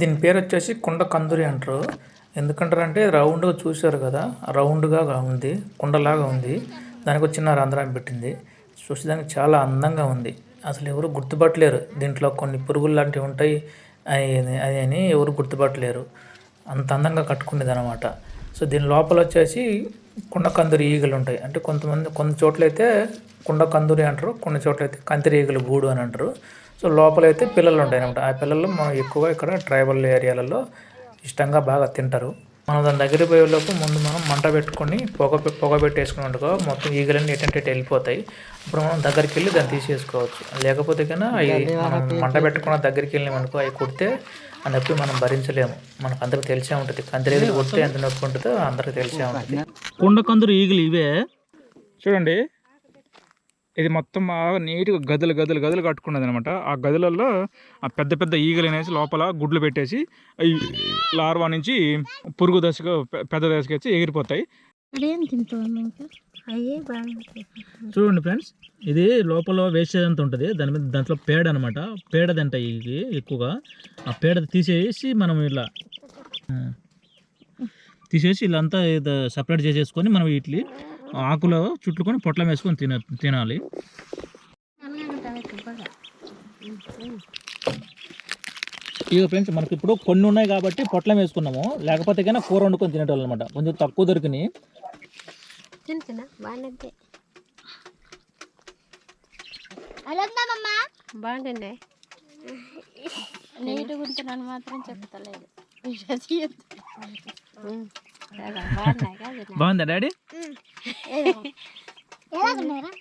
దీని పేరు వచ్చేసి కుండ కందురి అంటారు. ఎందుకంటారంటే రౌండ్గా చూశారు కదా రౌండ్గా ఉంది కుండలాగా ఉంది. దానికి ఒక చిన్న రంధ్రం పెట్టింది. చూసేదానికి చాలా అందంగా ఉంది. అసలు ఎవరు గుర్తుపట్టలేరు. దీంట్లో కొన్ని పురుగులు లాంటివి ఉంటాయి అని అది అని ఎవరు గుర్తుపట్టలేరు. అంత అందంగా కట్టుకునేది అనమాట సో దీని లోపల వచ్చేసి కుండ కందురి ఈగలు ఉంటాయి. అంటే కొంతమంది కొన్ని చోట్ల అయితే కుండ కందురి అంటారు కొన్ని చోట్ల అయితే కంతిరి ఈగలు గూడు అని అంటారు. సో లోపల అయితే పిల్లలు ఉంటాయి అనమాట ఆ పిల్లలు మనం ఎక్కువగా ఇక్కడ ట్రైబల్ ఏరియాలలో ఇష్టంగా బాగా తింటారు. మనం దాని దగ్గరికి పోయేలోపు ముందు మనం మంట పెట్టుకొని పొగ పొగ పెట్టేసుకున్నట్టుగా మొత్తం ఈగలన్నీ ఎటంటే ఎటు వెళ్ళిపోతాయి. అప్పుడు మనం దగ్గరికి వెళ్ళి దాన్ని తీసేసుకోవచ్చు. లేకపోతే కన్నా అవి మనం మంట పెట్టుకున్న దగ్గరికి వెళ్ళినామనుకో అవి కుడితే ఆ నొప్పి మనం భరించలేము. మనకు అందరికి తెలిసే ఉంటుంది. కందిరీగలు కొడితే ఎంత నొప్పి ఉంటుందో అందరికి తెలిసే ఉంటుంది. కుండ కందురు ఈగలు ఇవే? చూడండి. ఇది మొత్తం బాగా నీట్గా గదులు గదులు గదులు కట్టుకున్నది అనమాట ఆ గదులలో ఆ పెద్ద పెద్ద ఈగలు అనేసి లోపల గుడ్లు పెట్టేసి ఈ లార్వా నుంచి పురుగు దశకు పెద్ద దశకు వచ్చి ఎగిరిపోతాయి. చూడండి ఫ్రెండ్స్ ఇది లోపల వేస్టేజ్ అంతా ఉంటుంది. దాని మీద దాంట్లో పేడ అనమాట పేడ తింటాయి ఇవి ఎక్కువగా. ఆ పేడ తీసేసి మనం ఇలా తీసేసి ఇలా అంతా సపరేట్ చేసేసుకొని మనం వీటిని ఆకులో చుట్టుకొని పొట్లం వేసుకొని తిన తినాలి. ఇక ఫ్రెండ్స్ మనకి ఇప్పుడు కొన్ని ఉన్నాయి కాబట్టి పొట్లం వేసుకున్నాము. లేకపోతే కన్నా కూర వండుకొని తినేటోళ్ళు అనమాట కొంచెం తక్కువ దొరికినాయి. తిన తిన. బాగుంది మాత్రం చెప్తలేదు బాగున్నాయి కదా బాగుందా డాడీ